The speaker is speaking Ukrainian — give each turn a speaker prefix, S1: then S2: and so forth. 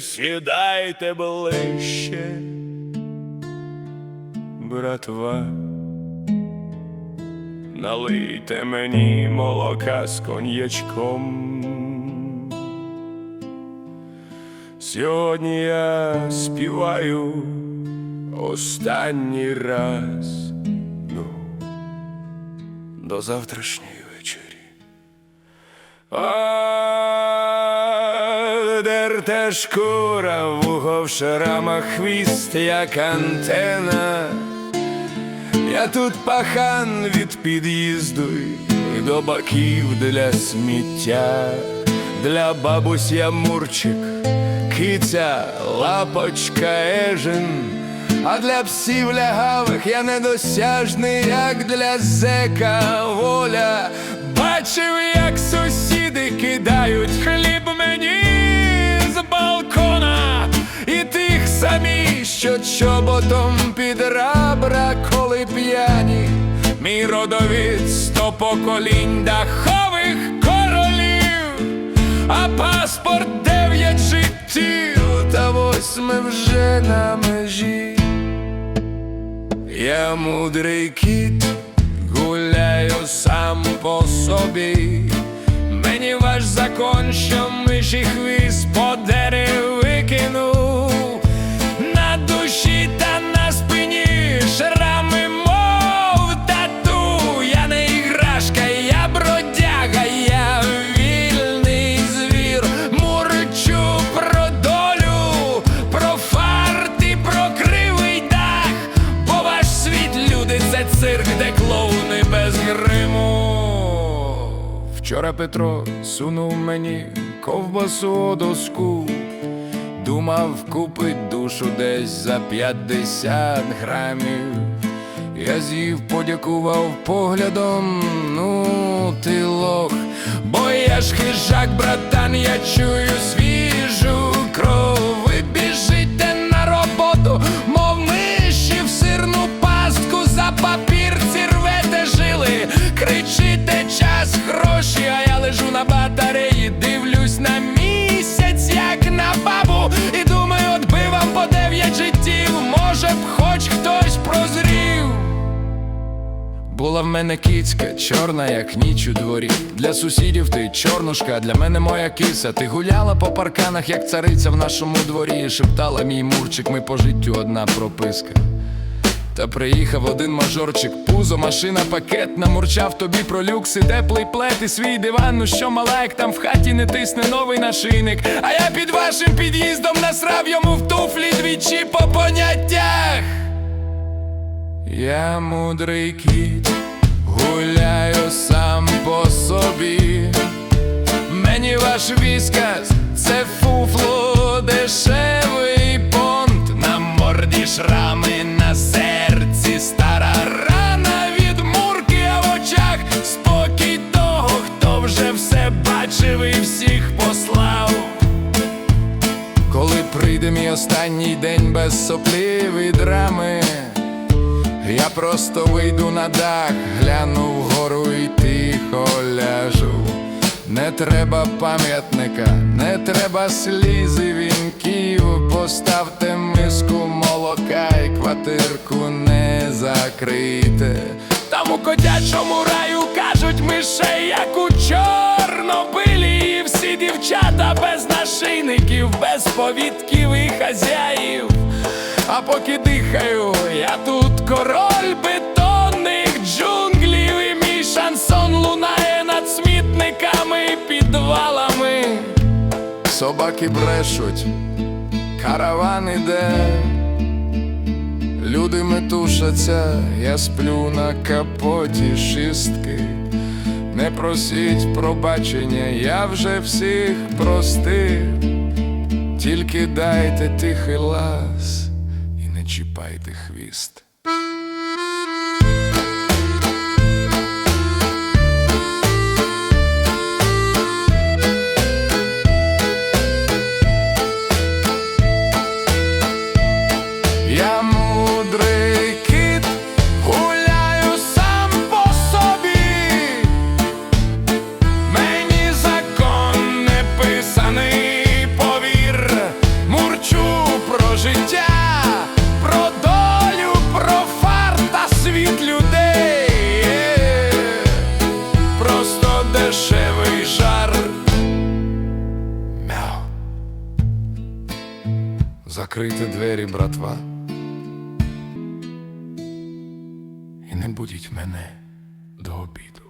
S1: Сідайте ближче, братва. Налийте мені молока з коньячком. Сьогодні я співаю останній раз. Ну, до завтрашньої вечері. А, дерте шкура, вухо в шрамах, хвіст, як антена. Я тут пахан від під'їзду до баків для сміття, для бабусь я мурчик, киця, лапочка, ежин, а для псів лягавих я недосяжний, як для зека воля. Що чоботом під рабра, коли п'яні, мій родовід сто поколінь дахових королів, а паспорт дев'ять життів, та восьме вже на межі. Я мудрий кіт, гуляю сам по собі. Мені ваш закон, що миші хвіст по дерев викинув душі та на спині шрами, мов тату. Я не іграшка, я бродяга, я вільний звір, мурчу про долю, про фарт і про кривий дах, бо ваш світ, люди, це цирк, де клоуни без гриму. Вчора Петро сунув мені ковбасу доску. Думав, купить душу десь за 50 грамів. Я з'їв, подякував поглядом, ну ти лох, бо я ж хижак, братан, я чую свіжу кров. Була в мене кіцька, чорна, як ніч у дворі. Для сусідів ти чорнушка, для мене моя киса. Ти гуляла по парканах, як цариця в нашому дворі. Шептала мій мурчик, ми по життю одна прописка. Та приїхав один мажорчик, пузо, машина, пакет, намурчав тобі про люкси, теплий плед і свій диван. Ну що мала, як там в хаті не тисне новий нашийник. А я під вашим під'їздом насрав йому в туфлі двічі по поняттях. Я мудрий кіт, гуляю сам по собі. Мені ваш віскас, це фуфло, дешевий понт. На морді шрами, на серці стара рана від мурки, а в очах спокій того, хто вже все бачив і всіх послав. Коли прийде мій останній день без соплів драми. Я просто вийду на дах, гляну вгору і тихо ляжу. Не треба пам'ятника, не треба сліз вінків. Поставте миску молока і квартирку не закрийте. Там у котячому раю кажуть мишей, як у чорнобилі, і всі дівчата без нашийників, без повідків і хазяїв. А поки дихаю, я тут король бетонних джунглів, і мій шансон лунає над смітниками і підвалами. Собаки брешуть, караван іде, люди метушаться, я сплю на капоті шістки. Не просіть пробачення, я вже всіх простив. Тільки дайте тихий лас чіпайте хвіст. Закрийте двері, братва. І не будіть мене до обіду.